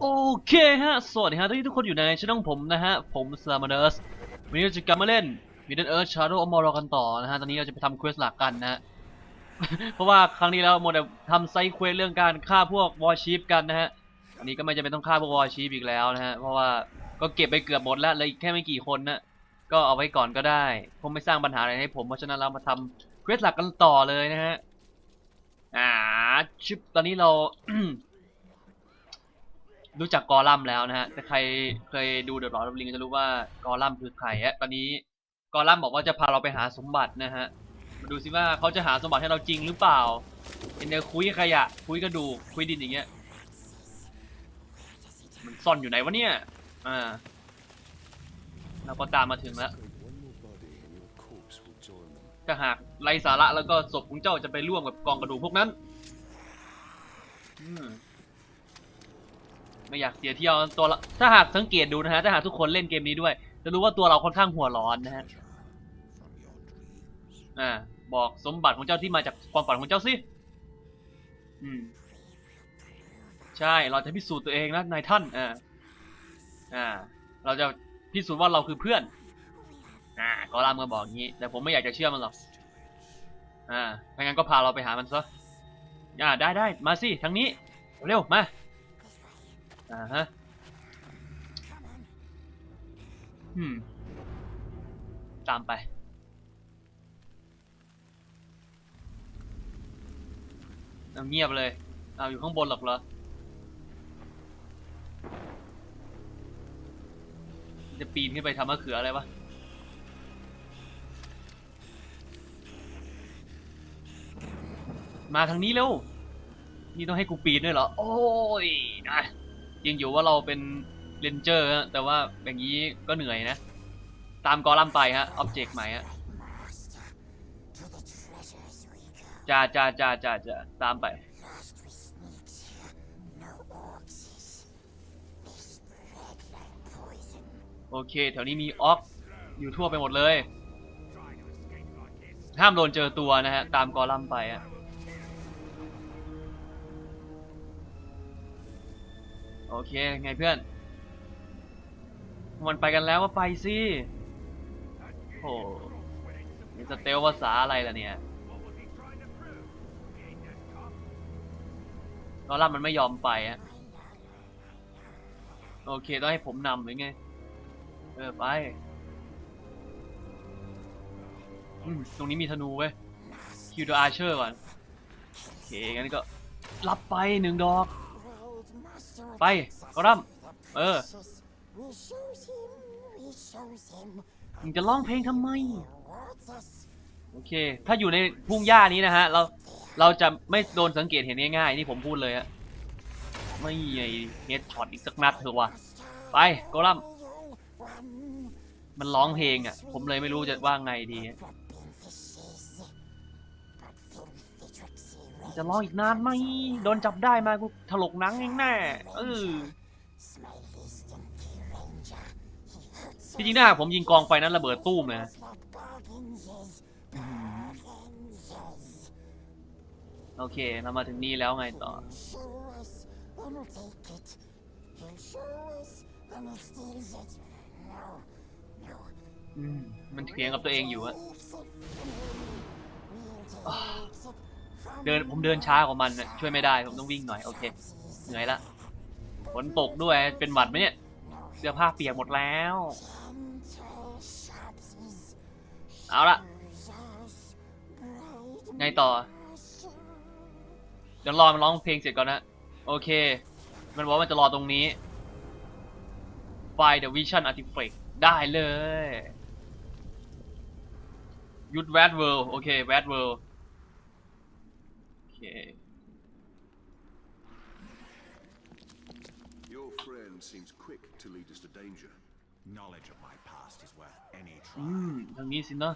โอเคฮะ สวัสดีฮะทุกทุกคนอยู่ในช่องผมนะฮะ ผมสลามาเดอร์สวันนี้เราจะกลับมาเล่นมิดเดิลเอิร์ธชาร์โดอมอรกันต่อนะฮะ ตอนนี้เราจะไปทำเควสหลักกันนะฮะ เพราะว่าครั้งนี้แล้วโมเดลทำไซด์เควสเรื่องการฆ่าพวกวอร์ชิปกันนะฮะ อันนี้ก็ไม่จำเป็นต้องฆ่าพวกวอร์ชิปอีกแล้วนะฮะ เพราะว่าก็เก็บไปเกือบหมดแล้วเลยแค่ไม่กี่คนนะ ก็เอาไว้ก่อนก็ได้คงไม่สร้างปัญหาอะไรให้ผม เพราะฉะนั้นเรามาทำเควสหลักกันต่อเลยนะฮะ อ่าชิปตอนนี้เรา รู้จักกอลัมแล้วนะฮะแต่ใครเคยดูเดอะลอดลิงจะรู้ว่ากอลัมคือใครฮะตอนนี้กอลัมบอกว่าจะพาเราไปหาสมบัตินะฮะมาดูสิว่าเขาจะหาสมบัติให้เราจริงหรือเปล่าเป็นเนื้อคุยขยะ คุยกระดูกคุยดินอย่างเงี้ยมันซ่อนอยู่ไหนวะเนี่ยอ่าเราก็ตามมาถึงแล้วถ้าหากไรสาระแล้วก็ศพของเจ้าจะไปร่วมกับกองกระดูกพวกนั้น อืม ไม่อยากเสียเที่ยวตัวละถ้าหากสังเกตดูนะฮะถ้าหากทุกคนเล่นเกมนี้ด้วย จะรู้ว่าตัวเราค่อนข้างหัวร้อนนะฮะอ่าบอกสมบัติของเจ้าที่มาจากความฝันของเจ้าสิอืมใช่เราจะพิสูจน์ตัวเองนะนายท่านอ่าอ่า เราจะพิสูจน์ว่าเราคือเพื่อน อ่ากอลามก็บอกงี้ แต่ผมไม่อยากจะเชื่อมันหรอกอ่าถ้างั้นก็พาเราไปหามันซะอ่าได้ได้มาสิทางนี้ เร็วมา อ่าฮะอืม ตามไป เอาเงียบเลย เอาอยู่ข้างบนหรอกเหรอ จะปีนขึ้นไปทำมะเขืออะไรวะมาทางนี้เร็ว นี่ต้องให้กูปีนด้วยเหรอ โอ้ยนะ จริงอยู่ว่าเราเป็นเรนเจอร์ฮะแต่ว่าอย่างนี้ก็เหนื่อยนะ ตามกอลัมไปฮะอ็อบเจกต์ใหม่ฮะจ้าจ้าจ้าจ้าจ้าตามไปโอเค แถวนี้มีออกอยู่ทั่วไปหมดเลย ห้ามโดนเจอตัวนะฮะ ตามกอลัมไปอะ โอเค ไงเพื่อน มันไปกันแล้วว่าไปสิโอ้นี่สเตลภาษาอะไรล่ะเนี่ยกอลัมน์มันไม่ยอมไปอะโอเค ต้องให้ผมนำหรือไง เออ ไป ตรงนี้มีธนูเว้ย คิวดอาร์เชอร์ก่อน โอเค งั้นก็ รับไปหนึ่งดอก ไปกอลัมเออ มึงจะร้องเพลงทำไม โอเค ถ้าอยู่ในทุ่งหญ้านี้นะฮะ เรา เราจะไม่โดนสังเกตเห็นง่ายๆ นี่ผมพูดเลยอะไม่ไอเฮดช็อตอีกสักนัดเถอะวะไปโกลัมมันร้องเพลงอะผมเลยไม่รู้จะว่าไงดี จะรออีกนานไหมโดนจับได้มากูถลกหนังเองแน่เออที่จริงถ้าผมยิงกองไฟนั้นระเบิดตู้มนะโอเค เรามาถึงนี่แล้วไงต่อ มันเถียงกับตัวเองอยู่อะ เดินผมเดินช้ากว่ามันน่ะช่วยไม่ได้ผมต้องวิ่งหน่อยโอเคเหนื่อยละฝนตกด้วยเป็นหวัดไหมเนี่ยเสื้อผ้าเปียกหมดแล้ว เอาละไงต่อเดี๋ยวรอมันร้องเพลงเสร็จก่อนนะ โอเค มันบอกว่ามันจะรอตรงนี้ Find the Vision Artifact ได้เลยยุดแวดเวิลด์โอเคแวดเวิลด์ เค Your friend seems quick to lead us to danger. Knowledge of my past is worth any อื try. มทางนี้สินะ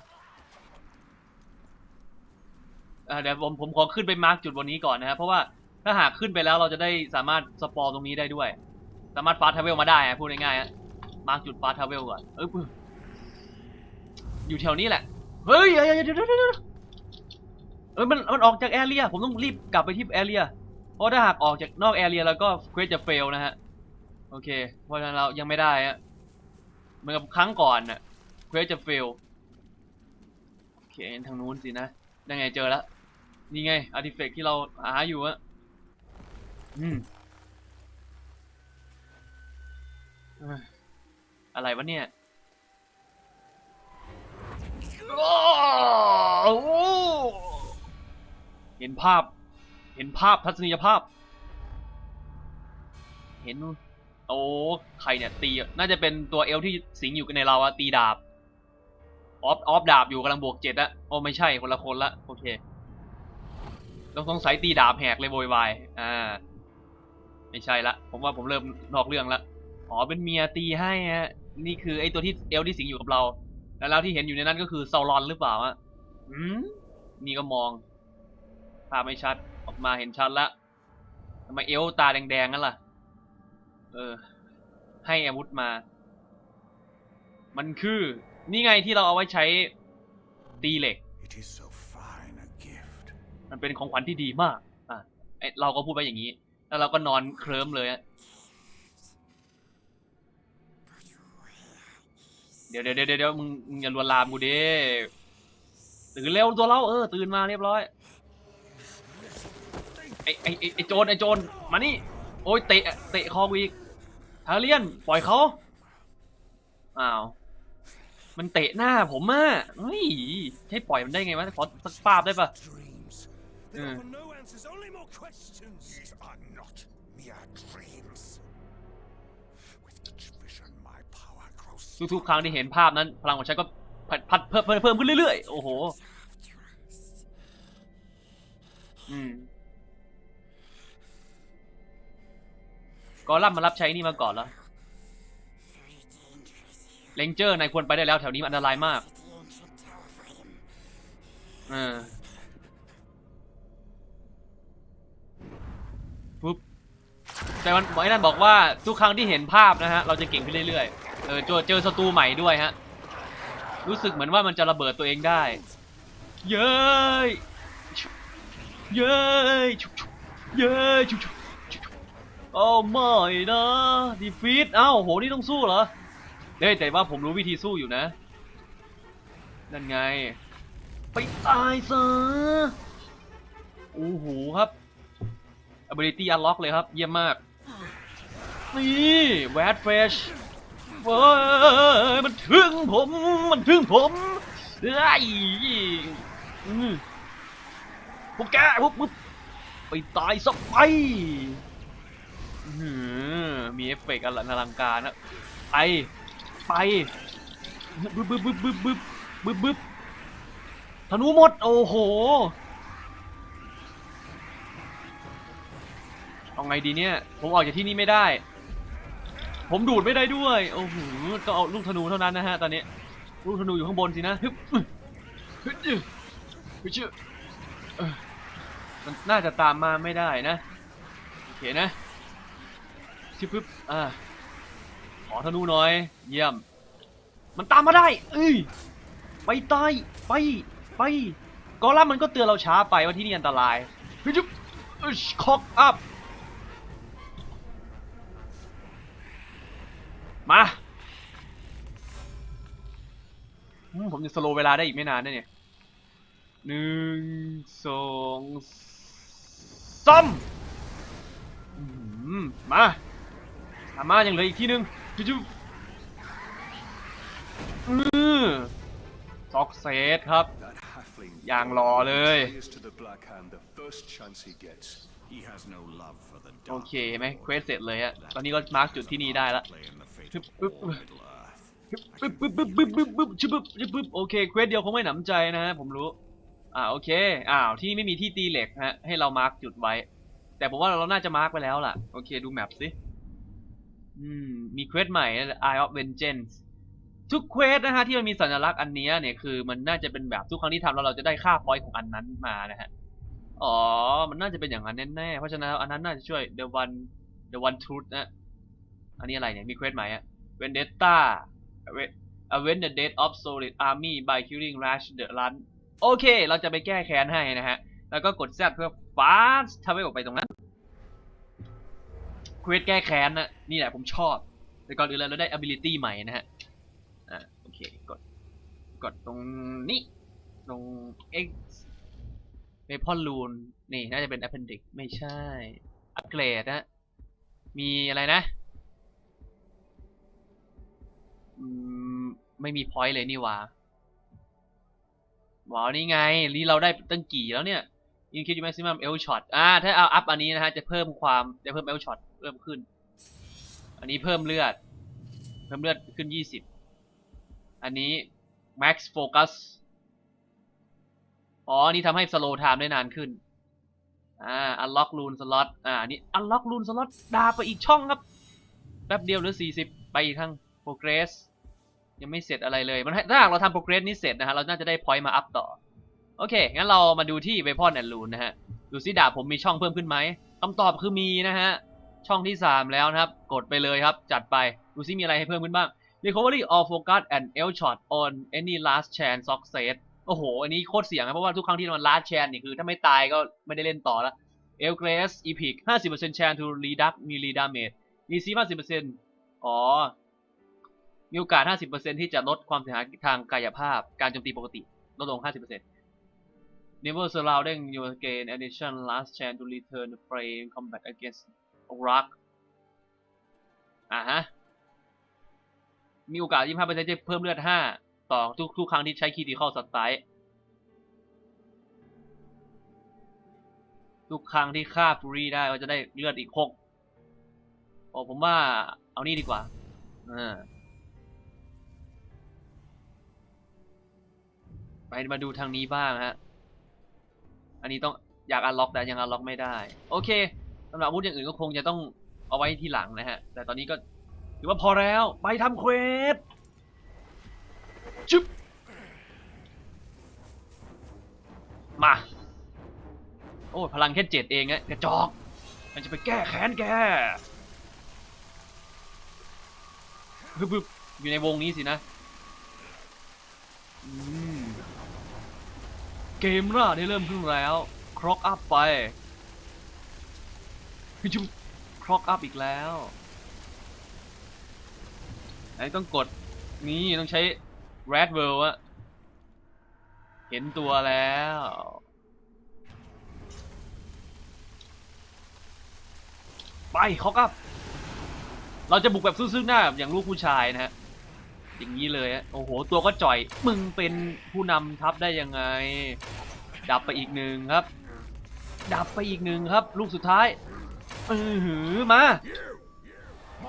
อ่าเดี๋ยวผมผมขอขึ้นไปมาร์กจุดบนนี้ก่อนนะครับเพราะว่าถ้าหากขึ้นไปแล้วเราจะได้สามารถสปอร์ตรงนี้ได้ด้วย สามารถฟาสทเวลมาได้อะพูดง่ายๆอะมาร์กจุดฟาสทเวลก่อนเอยอยู่แถวนี้แหละ เฮ้ยเดี๋ยวเดี๋ยวเดี๋ยวเดี๋ยวเดี๋ยว เอ้ยมันมันออกจากแอเรียผมต้องรีบกลับไปที่แอเรียเพราะถ้าหากออกจากนอกแอเรียแล้วก็เควสจะเฟลนะฮะโอเคเพราะฉะนั้นเรายังไม่ได้อะเหมือนกับครั้งก่อนน่ะเควสจะ fail โอเคทางนู้นสินะได้ไงเจอแล้วนี่ไงอาร์ติเฟกที่เราหาอยู่อะอืมอะไรวะเนี่ยโอ้ หเห็นภาพ เห็นภาพทัศนียภาพ เห็น โอ้ใครเนี่ยตี น่าจะเป็นตัวเอลที่สิงอยู่ในเราอะตีดาบ ออฟ ออฟดาบอยู่กำลังบวกเจ็ดอะโอ้ไม่ใช่คนละคนละ โอเคต้องสงสัยตีดาบแหกเลยโวยวาย อ่า ไม่ใช่ละ ผมว่าผมเริ่มนอกเรื่องละ อ๋อ เป็นเมียตีให้ฮะ นี่คือไอตัวที่เอลที่สิงอยู่กับเรา แล้วที่เห็นอยู่ในนั้นก็คือซาลอนหรือเปล่าอะอืมนี่ก็มองาพไม่ชัด ออกมาเห็นชัดละทำไมเอลตาแดงๆงั้นล่ะ เออ ให้อาวุธมา มันคือ นี่ไงที่เราเอาไว้ใช้ตีเหล็ก It is so fine a gift. มันเป็นของขวัญที่ดีมาก อะไอ้เราก็พูดไปอย่างนี้ แล้วเราก็นอนเคลิ้มเลยอะเดี๋ยวเดี๋ยวเดี๋ยวเดี๋ยวมึงมึงอย่าลวนลามกูดิตื่นเร็วตัวเราเออตื่นมาเรียบร้อย ไอ้ไอ้ไอ้ไอ้โจรไอ้โจรมานี่ โอ้ยเตะเตะคอกูอีกฮาเลียนปล่อยเขาอ้าวมันเตะหน้าผมอะเฮ้ยให้ปล่อยมันได้ไงวะขอสักปาบได้ปะ Dreams. They Mm. offer no answers, only more questions. These are not mere dreams. With each vision, my power grows ทุกๆครั้งที่เห็นภาพนั้น พลังของฉันก็พัดพัดเพิ่มเพิ่มเพิ่มขึ้นเรื่อยๆ โอ้โห อืม กอลัมมารับใช้นี่มาก่อนแล้วเลนเจอร์นายควรไปได้แล้วแถวนี้มันอันตรายมากเออปุ๊บแต่มันไอ้นั่นบอกว่าทุกครั้งที่เห็นภาพนะฮะ เราจะเก่งขึ้นเรื่อยๆ เออเจอเจอศัตรูใหม่ด้วยฮะ รู้สึกเหมือนว่ามันจะระเบิดตัวเองได้ เย้ยเย้ยชุบชุบเย้ยชุบชุ โอ้ไม่นะดีฟีดเอ้าโหนี่ต้องสู้เหรอเฮ้ยแต่ว่าผมรู้วิธีสู้อยู่นะ นั่นไง ไปตายซะโอ้โหครับ ability unlock เลยครับ เยี่ยมมาก นี่แวดเฟชเว้ยมันถึงผม มันถึงผมเฮ้พวกแกพวกมึงไปตายซะไป หือมีเอฟเฟกต์อลังการนะไปไปบึบบึบบึบบึบบึบบึบบึบธนูหมด โอ้โหเอาไงดีเนี่ย ผมออกจากที่นี่ไม่ได้ ผมดูดไม่ได้ด้วย โอ้โหต้องเอาลูกธนูเท่านั้นนะฮะ ตอนนี้ ลูกธนูอยู่ข้างบนสินะฮึบฮึบฮึบฮึบมันน่าจะตามมาไม่ได้นะ โอเคนะ ชิบปึ๊บอ่าขอธนูหน่อย เยี่ยม มันตามมาได้ เอ้ย ไปตาย ไป ไป กอลัมน์มันก็เตือนเราช้าไปว่าที่นี่อันตรายฮึบอึชคอกอัพ มาผมจะสโลว์เวลาได้อีกไม่นานนะเนี่ยหนึ่งสองสามอืมมา ทามายังเหลืออีกที่หนึ่งจุ๊บอือซ็อกเซตครับ That halfling Yang lo lơi. plays to the Black Hand the first chance he gets. He has no love for the โอ dark. เคเห็นไหมเควสเสร็จเลยฮะตอนนี้ก็มาร์กจุดที่นี่ได้ละ Play in the fate Hup, of hup, all hup. Middle Earth. ปึ๊บปึ๊บปึ๊บปึ๊บปึ๊บปึ๊บชึบปึ๊บชึบปึ๊บโอเคเควสเดียวคงไม่หนำใจนะฮะผมรู้อ่าโอเคอ้าวที่ไม่มีที่ตีเหล็กฮะให้เรามาร์กจุดไว้ แต่ผมว่าเราน่าจะมาร์กไปแล้วล่ะโอเคดูแมปสิ อืม มีเควสใหม่ Eye of Vengeance ทุกเควสนะฮะที่มันมีสัญลักษณ์อันนี้เนี่ยคือมันน่าจะเป็นแบบทุกครั้งที่ทำแล้วเราจะได้ค่าพอยต์ของอันนั้นมานะฮะ อ๋อ มันน่าจะเป็นอย่างนั้นแน่ๆ เพราะฉะนั้นอันนั้นน่าจะช่วย The One The One Truth นะ อันนี้อะไรเนี่ย มีเควสใหม่อะ Vendetta Avenge the death of solid army by killing Rash the Run โอเค เราจะไปแก้แค้นให้นะฮะ แล้วก็กด Z เพื่อ fast ทำให้ออกไปตรงนั้น เควสแก้แค้นนะนี่แหละผมชอบแต่ก่อนอื่นเลยเราได้ ability ใหม่นะฮะ อะโอเคกด กดตรงนี้ ตรง X Weapon Rune นี่น่าจะเป็น appendix ไม่ใช่ อัปเกรดนะ มีอะไรนะ อืม ไม่มี point เลยนี่ว่าว้าวนี่ไง นี่เราได้ตั้งกี่แล้วเนี่ย increase maximum L shot อ่า ถ้าเอาอัพอันนี้นะฮะ จะเพิ่มความ จะเพิ่ม L shot พิ่มขึ้น อันนี้เพิ่มเลือด เพิ่มเลือดขึ้น20อันนี้ max focus อ๋อนนี้ทำให้ slow time ได้นานขึ้น อ่า unlock rune slot อ่านนี้ unlock rune slot ดาไปอีกช่องครับ แป๊บเดียวเหรือ40ไปอีกครั้ง progress ยังไม่เสร็จอะไรเลย มันถ้าหากเราทำ progress นี้เสร็จนะฮะ เราน่าจะได้ point มาอัพต่อ โอเค งั้นเรามาดูที่ weapon and rune นะฮะ ดูซิดาบผมมีช่องเพิ่มขึ้นไหมคำตอบคือมีนะฮะ ช่องที่ 3 แล้วนะครับ กดไปเลยครับ จัดไป ดูซิมีอะไรให้เพิ่มขึ้นบ้าง recovery all focus and L shot on any last chance success โอ้โห อันนี้โคตรเสี่ยงนะเพราะว่าทุกครั้งที่มัน last chance นี่คือถ้าไม่ตายก็ไม่ได้เล่นต่อล้ว L grace epic 50% chance to reduct melee damage มีซี50%อ๋อ มีโอกาส 50%ที่จะลดความเสียหายทางกายภาพ การโจมตีปกติ ลดลง 50% Never surrounding you again addition last chance to return frame combat against rock อ่าฮะ มีโอกาส 25%จะเพิ่มเลือด 5 ต่อทุกทุกครั้งที่ใช้ critical strike ทุกครั้งที่ฆ่าฟูรี่ได้ก็จะได้เลือดอีก 6 โอ้ผมว่าเอานี่ดีกว่าอ่าไปมาดูทางนี้บ้างฮะ อันนี้ต้องอยากอันล็อกแต่ยังอันล็อกไม่ได้ โอเค สำหรับอาวุธอย่างอื่นก็คงจะต้องเอาไว้ที่หลังนะฮะ แต่ตอนนี้ก็ถือว่าพอแล้วไปทำเควสจุ๊บมา โอ้ยพลังแค่เจ็ดเองอะกระจอก มันจะไปแก้แค้นแกบึบบึบอยู่ในวงนี้สินะเกมล่าได้เริ่มขึ้นแล้ว ครอกอัพไป คือจุครอกอัพอีกแล้วอันนี้ต้องกดนี่ต้องใช้ Red World อะเห็นตัวแล้ว ไปครอกอัพ เราจะบุกแบบซื่อๆหน้าอย่างลูกผู้ชายนะฮะอย่างนี้เลยอะโอ้โห ตัวก็จ่อย มึงเป็นผู้นำทัพได้ยังไง ดับไปอีกหนึ่งครับ ดับไปอีกหนึ่งครับ ลูกสุดท้าย เออหือมา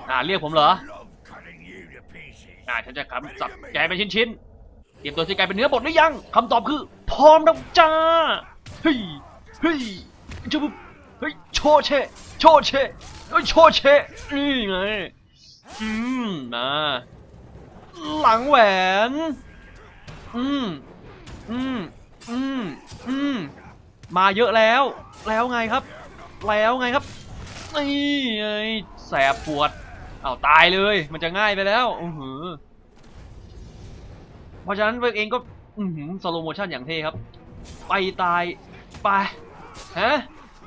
อ่าเรียกผมเหรอ Love cutting you to pieces. อ่าฉันจะคำสับแกเป็นชิ้นๆเตรียมตัวที่กเป็นเนื้อบดหรือยังคำตอบคือ พร้อมแล้วจ้าเฮ้ยเฮ้ยจุ๊บเฮ้ยโชเชโชเชเฮ้ยโชเชนี่ไงอืมมาหลังแหวนอืมอืมอืมอืมมาเยอะแล้ว แล้วไงครับ แล้วไงครับ นี่ไงแสบปวดเอาตายเลย มันจะง่ายไปแล้วอือหือเพราะฉะนั้นเวกเองก็อือหือสโลโมชั่นอย่างเท่ครับ ไปตายไปฮะ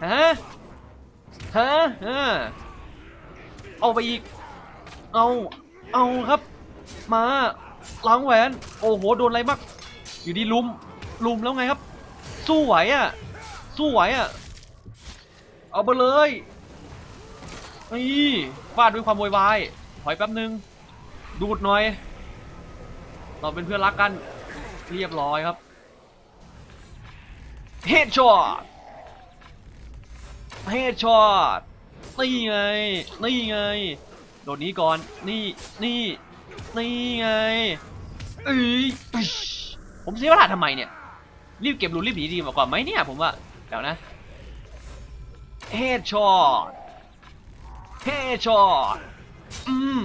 ฮะฮะฮะเอาไปอีก เอา เอาครับ มาล้างแหวน โอ้โห โดนอะไรมาก อยู่ดีลุม ลุมแล้วไงครับ สู้ไหวอะ สู้ไหวอะ เอาไปเลย นี่ฟาดด้วยความโวยวายถอยแป๊บนึง ดูดหน่อย เราเป็นเพื่อนรักกัน เรียบร้อยครับ เฮดช็อต เฮดช็อต นี่ไง นี่ไง โดดนี้ก่อน นี่ นี่ นี่ไงเอ้ยผมเสียเวลาทำไมเนี่ย รีบเก็บรูนรีบหนีดีกว่าไหมเนี่ยผมว่าเดี๋ยวนะ เฮดช็อต เฮชออืม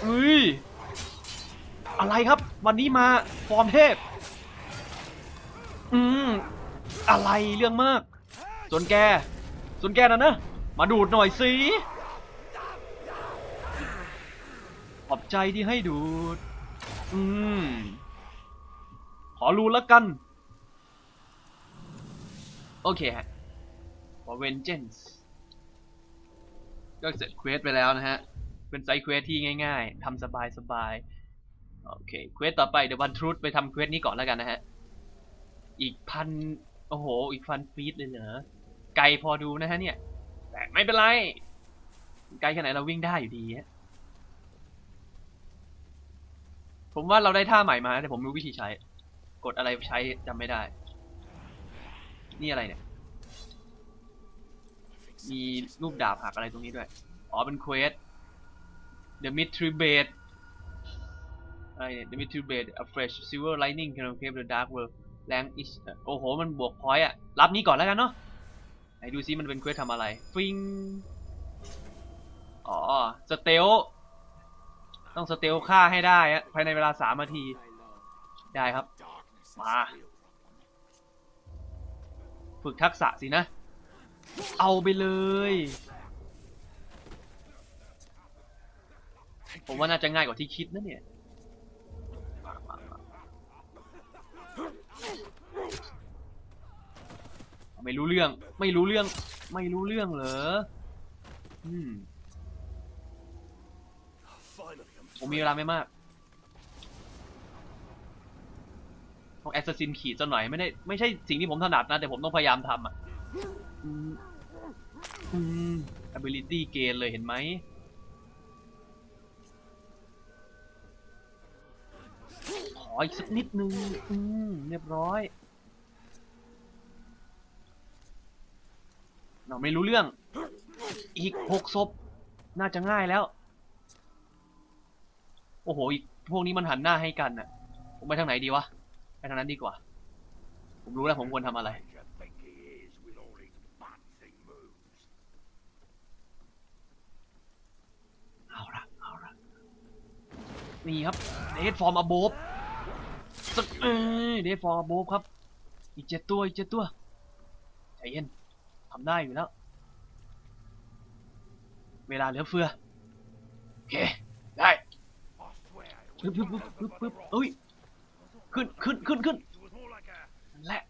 เฮ้ยอะไรครับ วันนี้มาฟอร์มเทพ อืม อะไรเรื่องมาก ส่วนแก ส่วนแกนะนะ มาดูดหน่อยสิ ขอบใจที่ให้ดูด อืม ขอรู้แล้วกัน โอเคฮะ for vengeance ก็เสร็จเควสไปแล้วนะฮะ เป็นไซเควสที่ง่าย ๆทำสบายๆโอเค เควสต่อไปเดี๋ยววันทรูดไปทำเควสนี้ก่อนแล้วกันนะฮะ อีกพัน โอ้โห อีกพันฟีตเลยเหรอ ไกลพอดูนะฮะเนี่ย แต่ไม่เป็นไร ไกลแค่ไหนเราวิ่งได้อยู่ดีฮะ ผมว่าเราได้ท่าใหม่มาแต่ผมรู้วิธีใช้ กดอะไรใช้จำไม่ได้ นี่อะไรเนี่ย มีรูปดาบหักอะไรตรงนี้ด้วย อ๋อ เป็นเควส The Mystery Blade อะไรเนี่ย The Mystery Blade A fresh silver lightning can escape the dark world rank is โอ้โห มันบวกพอยต์อะรับนี้ก่อนแล้วกันเนาะไหนดูซิมันเป็นเควสทำอะไรฟิงอ๋อ สเตล ต้องสเตลฆ่าให้ได้อะภายในเวลาสามนาที ได้ครับ Darkness is Ah. real. ฝึกทักษะสินะ เอาไปเลย ผมว่าน่าจะง่ายกว่าที่คิดนะเนี่ยไม่รู้เรื่อง ไม่รู้เรื่อง ไม่รู้เรื่องเหรอ อืม Finally, I'm ผมมีเวลาไม่มาก ต้องแอสซัสซินขีดซะหน่อยไม่ได้ไม่ใช่สิ่งที่ผมถนัดนะ แต่ผมต้องพยายามทำอะือ ability gain เลยเห็นไหม ขออีกสักนิดนึง อืม เรียบร้อย เราไม่รู้เรื่อง อีกหกศพ น่าจะง่ายแล้ว โอ้โห อีกพวกนี้มันหันหน้าให้กันน่ะ ผมไปทางไหนดีวะ ไปทางนั้นดีกว่า ผมรู้แล้วผมควรทำอะไร Where do you think he is with all his bouncing moves? เอาละเอาละ นี่ครับเดทฟอร์มอโบบสักเอเดทฟอร์มอโบบครับ อีกเจ็ดตัวอีกเจ็ดตัวใจเย็นทำได้อยู่แล้ว เวลาเหลือเฟือโอเคได้ปึ๊บปึ๊บปึ๊บปึ๊บปึ๊บเอ้ยขึ้นขึ้นขึ้นขึ้นและ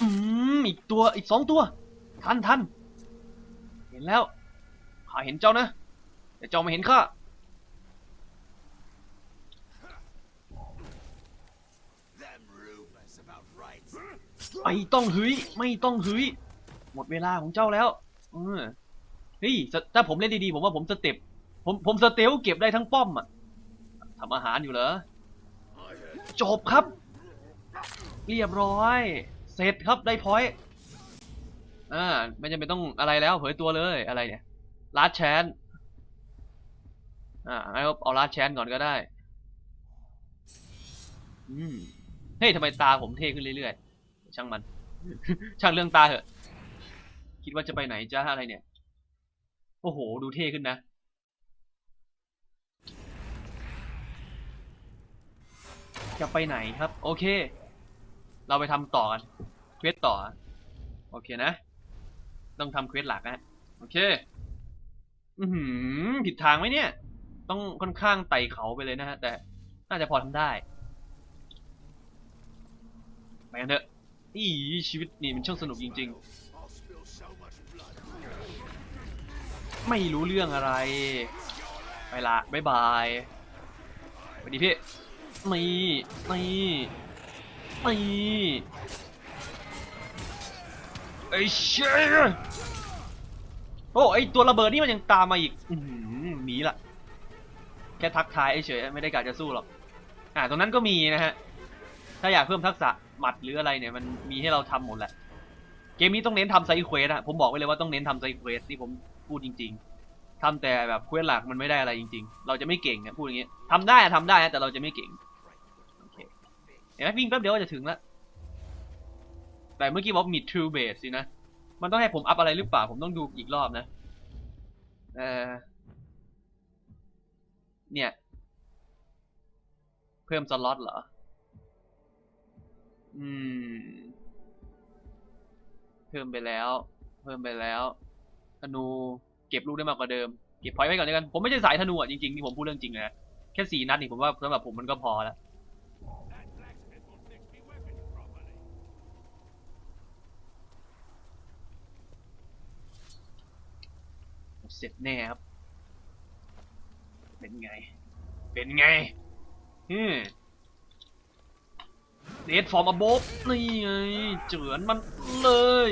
อืมอีกตัวอีกสองตัว ทันทันเห็นแล้วข้าเห็นเจ้านะ แต่เจ้าไม่เห็นข้าไม่ต้องหืยไม่ต้องหืยหมดเวลาของเจ้าแล้วเออเฮ้ยถ้าผมเล่นดีๆผมว่าผมสเต็ปผมผมสเตลเก็บได้ทั้งป้อมอะทำอาหารอยู่เหรอจบครับ เรียบร้อย เสร็จครับได้พอยต์อ่าไม่จำเป็นต้องอะไรแล้วเผยตัวเลยอะไรเนี่ยลาดแชน อ่างั้นก็เอาลาดแชนก่อนก็ได้ อืมเฮ้ยทำไมตาผมเท่ขึ้นเรื่อยๆ ช่างมัน ช่างเรื่องตาเถอะ คิดว่าจะไปไหนจ้าอะไรเนี่ย โอ้โห ดูเท่ขึ้นนะ จะไปไหนครับ โอเค เราไปทำต่อกันเควสต่อ โอเคนะ ต้องทำเควสหลักนะ โอเค อือหือผิดทางไหมเนี่ย ต้องค่อนข้างไต่เขาไปเลยนะฮะ แต่น่าจะพอทำได้ไปกันเถอะอีชีวิตนี่มันช่างสนุกจริง ๆ ไม่รู้เรื่องอะไร ไปละบ๊ายบายสวัสดีพี่นี่นี่นี่ไอ้เชี่ยโอ้ไอตัวระเบิดนี่มันยังตามมาอีกหนีละ แค่ทักทายเฉยๆไม่ได้กะจะสู้หรอก อ่าตรงนั้นก็มีนะฮะ ถ้าอยากเพิ่มทักษะหมัดหรืออะไรเนี่ยมันมีให้เราทำหมดแหละ เกมนี้ต้องเน้นทำไซเควสอะผมบอกไว้เลยว่าต้องเน้นทำไซเควสนี่ผมพูดจริง ๆทำแต่แบบเควสหลักมันไม่ได้อะไรจริง ๆ เราจะไม่เก่งอะพูดอย่างเงี้ยทำได้อะทำได้นะแต่เราจะไม่เก่งโอเห็นไหมวิ่งแป๊บเดียวก็จะถึงแล้วแต่เมื่อกี้บอกมี true base สินะ มันต้องให้ผมอัพอะไรหรือเปล่า ผมต้องดูอีกรอบนะ เออ เนี่ย เพิ่มสล็อตเหรอ อืม เพิ่มไปแล้ว เพิ่มไปแล้ว ธนูเก็บลูกได้มากกว่าเดิม เก็บพอยต์ไว้ก่อนแล้วกัน ผมไม่ใช่สายธนูอะจริงๆนี่ผมพูดเรื่องจริงเลยนะ แค่สี่นัดนี่ผมว่าสำหรับผมมันก็พอแล้วเสร็จแน่ครับ เป็นไง เป็นไงฮึเดดฟอร์มอบฟนี่ไง เจือนมันเลย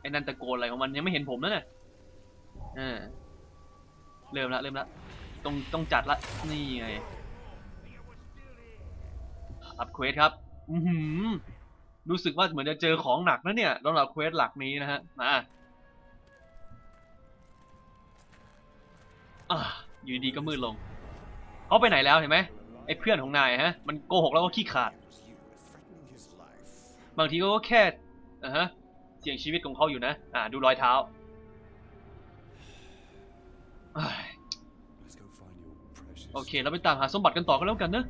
ไอ้นันตะโกนอะไรของมันยังไม่เห็นผมนะเนี่ยเริ่มละเริ่มละต้องต้องจัดละนี่ไงรับเควสครับ อืรู้สึกว่าเหมือนจะเจอของหนักนะเนี่ยสำหรับเควสหลักนี้นะฮะมา อะอยู่ดีก็มืดลงเขาไปไหนแล้วเห็นไหมไอ้เพื่อนของนายฮะ มันโกหกแล้วก็ขี้ขาด บางทีก็แค่อะฮะเสี่ยงชีวิตของเขาอยู่นะ อ่าดูรอยเท้าโอเค เราไปตามหาสมบัติกันต่อกันแล้วกันนะ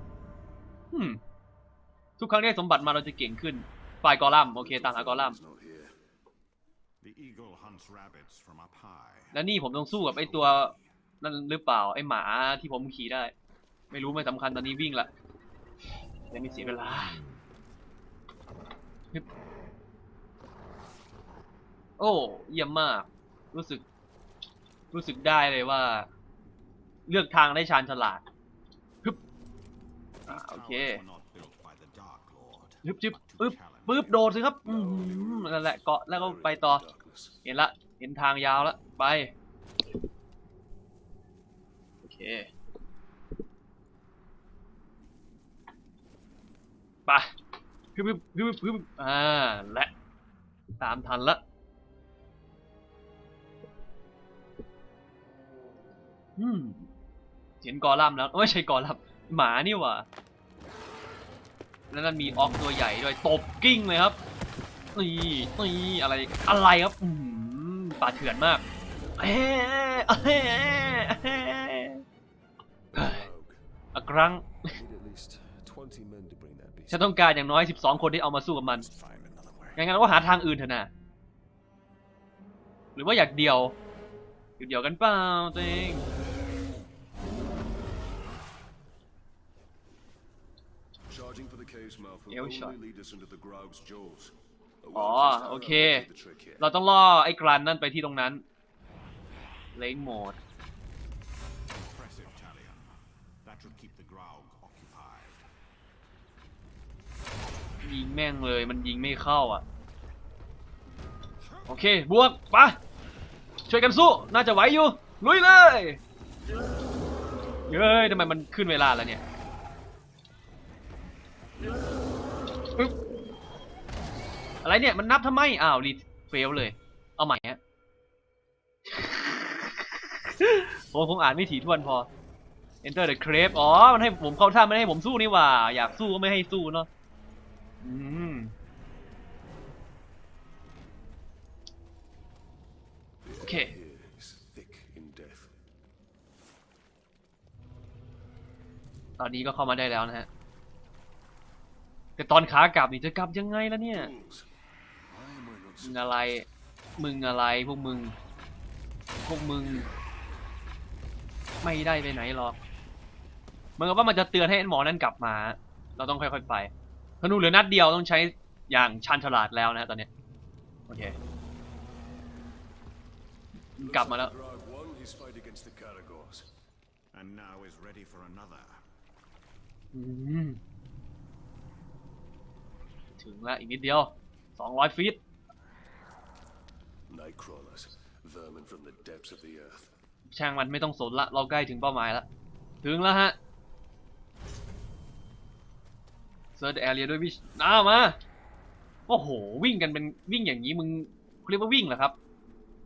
อืมทุกครั้งที่ได้สมบัติมาเราจะเก่งขึ้นฝ่ายกอลัมโอเค ตามหากอลัมและนี่ผมต้องสู้กับไอ้ตัว นั่นหรือเปล่าไอ้หมาที่ผมขี่ได้ ไม่รู้ไม่สำคัญตอนนี้วิ่งละยังไม่เสียเวลาโอ้เยี่ยมมาก รู้สึก รู้สึกได้เลยว่า เลือกทางได้ชาญฉลาดฮึบอ่าโอเคฮึบจึบปึ๊บปึ๊บโดดสิครับนั่นแหละเกาะแล้วก็ไปต่อ เห็นละ เห็นทางยาวแล้วไป ไปฮึบฮึบฮึบฮึบอ่า และ ตามทันละอืมเห็นกอลัมแล้วเอ้ยไม่ใช่กอลัมหมานี่หว่า แล้วนั่นมีออกตัวใหญ่ด้วยตบกิ้งเลยครับนี่นี่อะไรอะไรครับ อืมป่าเถื่อนมากเอ๊ะเอ๊ะ อะครั้ง I need at least 20 men to bring that beast. ฉันต้องการอย่างน้อย 12 คนที่เอามาสู้กับมัน Must find another way. งั้นเราก็หาทางอื่นเถอะนะ หรือว่าอยากเดียว อยู่เดียวกันเปล่าตัวเอง Charging for the cave's mouth will Yeah, we only shot. lead us into the Graug's jaws. A Oh, well-placed arrow okay. will do the trick here. เราต้องล่อไอ้กรันนั่นไปที่ตรงนั้น เลงโหมด should keep the Graug occupied. ยิงแม่งเลยมันยิงไม่เข้าอะ โอเคบวกไปะช่วยกันสู้ น่าจะไหวอยู่ ลุยเลยเฮ้ยทำไมมันขึ้นเวลาแล้วเนี่ยอึ๊บอะไรเนี่ย มันนับทำไม อ้าวรีเฟลเลย เอาใหม่ฮะ ผมคงอ่านไม่ถี่ถ้วนพอ Enter the Crave อ๋อ มันให้ผมเข้าท่าไม่ให้ผมสู้นี่หว่า อยากสู้ก็ไม่ให้สู้เนาะอืม The Okay. air here is thick in death. ตอนนี้ก็เข้ามาได้แล้วนะฮะ แต่ตอนขากลับนี่จะกลับยังไงล่ะเนี่ย มึงอะไร มึงอะไรพวกมึง พวกมึง ไม่ได้ไปไหนหรอก เหมือนกับว่ามันจะเตือนให้ไอ้หมอนั่นกลับมา เราต้องค่อยๆไปธนูเหลือนัดเดียวต้องใช้อย่างชันฉลาดแล้วนะฮะตอนเนี้ยโอเค กลับมาแล้ว Graug won his fight against the Caragors. And now is ready for another. อืมถึงแล้วอีกนิดเดียว200ฟีต Nightcrawlers, vermin from the depths of the earth. ช่างมันไม่ต้องสนละ เราใกล้ถึงเป้าหมายแล้วถึงแล้วฮะ เซิร์ชแอเรียด้วยวิชน้ามาโอ้โหวิ่งกันเป็นวิ่งอย่างนี้มึงเรียกว่าวิ่งเหรอครับ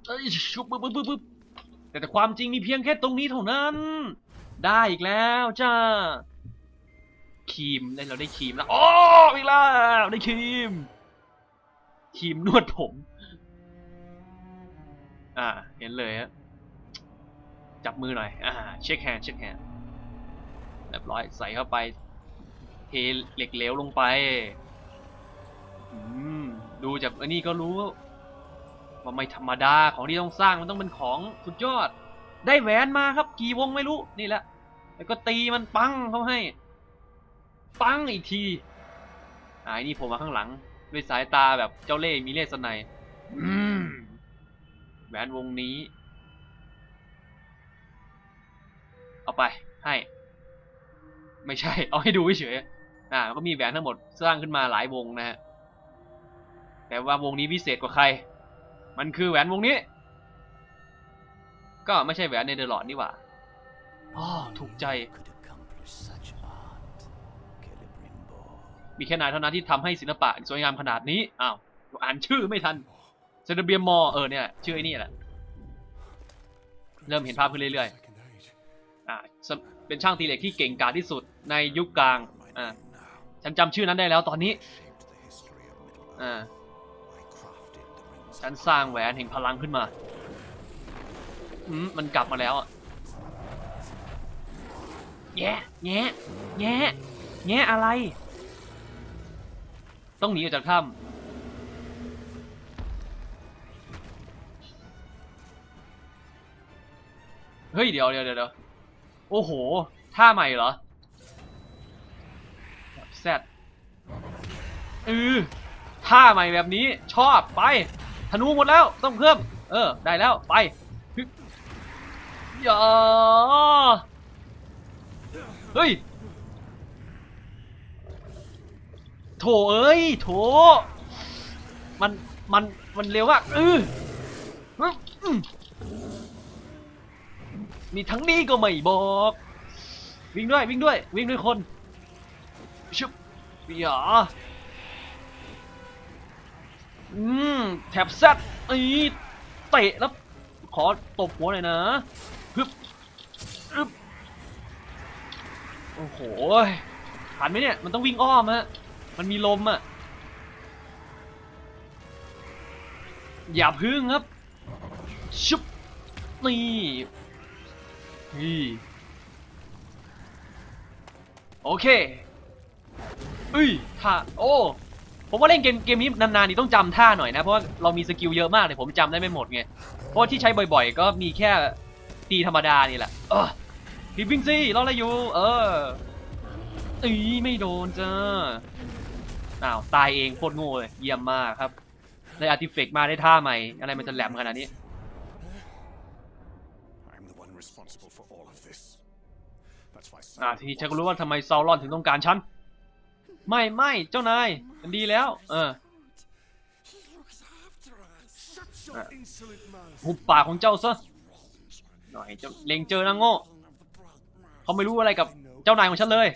เอ้ยชุบปึ๊บปึ๊บปึ๊บปึ๊บแต่แต่ความจริงมีเพียงแค่ตรงนี้เท่านั้น ได้อีกแล้วจ้าครีมได้เราได้ครีมแล้วอ๋ออีกแล้วได้ครีมครีมนวดผม อ่า เห็นเลยฮะจับมือหน่อย อ่า เช็คแฮนด์เช็คแฮนด์เรียบร้อยใส่เข้าไป เทเหล็กเหลวลงไปดูจากอันนี้ก็รู้ว่าไม่ธรรมดาของที่ต้องสร้างมันต้องเป็นของสุดยอด ได้แหวนมาครับ กี่วงไม่รู้นี่แหละแล้วก็ตีมันปังเขาให้ ปังอีกทีอ่านี่ผมมาข้างหลัง ด้วยสายตาแบบเจ้าเล่ห์มีเลสไนยอืมแหวนวงนี้ เอาไปให้ ไม่ใช่ เอาให้ดูเฉย อ่าก็มีแหวนทั้งหมดสร้างขึ้นมาหลายวงนะฮะแต่ว่าวงนี้พิเศษกว่าใคร มันคือแหวนวงนี้ ก็ไม่ใช่แหวนในเดอะลอดนี่หว่าอ๋อถูกใจ could accomplish such art, Celebrimbor. มีแค่นายเท่านั้นที่ทำให้ศิลปะสวยงามขนาดนี้ อ้าว อ่านชื่อไม่ทันเซนเบียมอเออเนี่ยชื่อไอ้นี่แหละ เริ่มเห็นภาพขึ้นเรื่อย Second age. ๆอ่าสเป็นช่างตีเหล็กที่เก่งกาจที่สุดในยุคกลาง อ่า ฉันจำชื่อนั้นได้แล้วตอนนี้ Shaped the history of Middle อ่า Earth. I crafted the rings ฉันสร้างแหวนแห่งพลังขึ้นมา อืม มันกลับมาแล้วอะแง่แง่แง่แง่อะไร ต้องหนีออกจากถ้ำเฮ้ย เดี๋ยวเดี๋ยวเดี๋ยวเดี๋ยวโอ้โห ท่าใหม่เหรอ แซดเออท่าใหม่แบบนี้ชอบไป ธนูหมดแล้วต้องเพิ่ม เออ ได้แล้วไปอย่าเฮ้ยโถเอ้ยโถมันมันมันเร็วมากเออฮึอืมมีทั้งนี้ก็ไม่บอก วิ่งด้วยวิ่งด้วย วิ่งด้วยคน ชุบอย่าอืมแถบแซดอีเตะแล้วขอตบหัวหน่อยนะฮึบฮึบโอ้โหผ่านไหมเนี่ย มันต้องวิ่งอ้อมฮะ มันมีลมอะอย่าพึ่งครับ ชุบ นี่นี่โอเค เอ้ยท่าโอ้ผมว่าเล่นเกมเกมนี้นานๆนี่ต้องจำท่าหน่อยนะ เพราะว่าเรามีสกิลเยอะมากเลยผมจำได้ไม่หมดไงเพราะว่าที่ใช้บ่อยๆ ก็มีแค่ตีธรรมดานี่แหละเออรีบวิ่งสิรออะไรอยู่ เอออีไม่โดนจ้าอ้าวตายเองโคตรโง่เลยเยี่ยมมากครับได้อาร์ติเฟกต์มาได้ท่าใหม่ อะไรมันจะแหลมขนาดนี้ I'm the one responsible for all of this. That's why อ่า Sauron ทีฉันก็ was รู้ว่าทำไมซาวรอนถึงต้องการฉัน ไม่ไม่เจ้านายมันดีแล้ว เออหุบปากของเจ้าซะหน่อยเจ้าเลงเจอนะโง่เขาไม่รู้อะไรกับเจ้านายของฉันเลย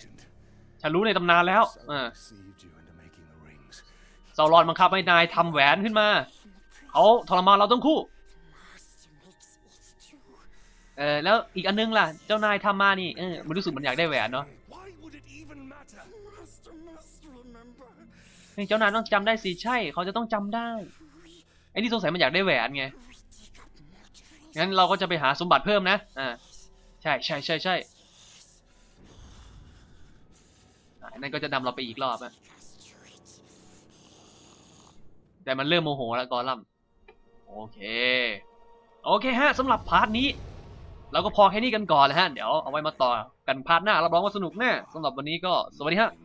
ฉันรู้ในตำนานแล้วเออซารอนบังคับให้นายทำแหวนขึ้นมาเขาทรมานเราทั้งคู่เออแล้วอีกอันนึงล่ะ เจ้านายทำมานี่เออมันรู้สึกมันอยากได้แหวนเนาะ เฮ้เจ้านายต้องจำได้สิใช่ เขาจะต้องจำได้ไอ้นี่สงสัยมันอยากได้แหวนไงงั้นเราก็จะไปหาสมบัติเพิ่มนะอ่าใช่ใช่ใช่ใช่อ่นั่นก็จะนำเราไปอีกรอบอะแต่มันเริ่มโมโหแล้วกอลัมโอเค โอเคฮะสำหรับพาร์ทนี้ เราก็พอแค่นี้กันก่อนแล้วฮะ เดี๋ยวเอาไว้มาต่อกันพาร์ทหน้า รับรองว่าสนุกแน่สำหรับวันนี้ก็สวัสดีฮะ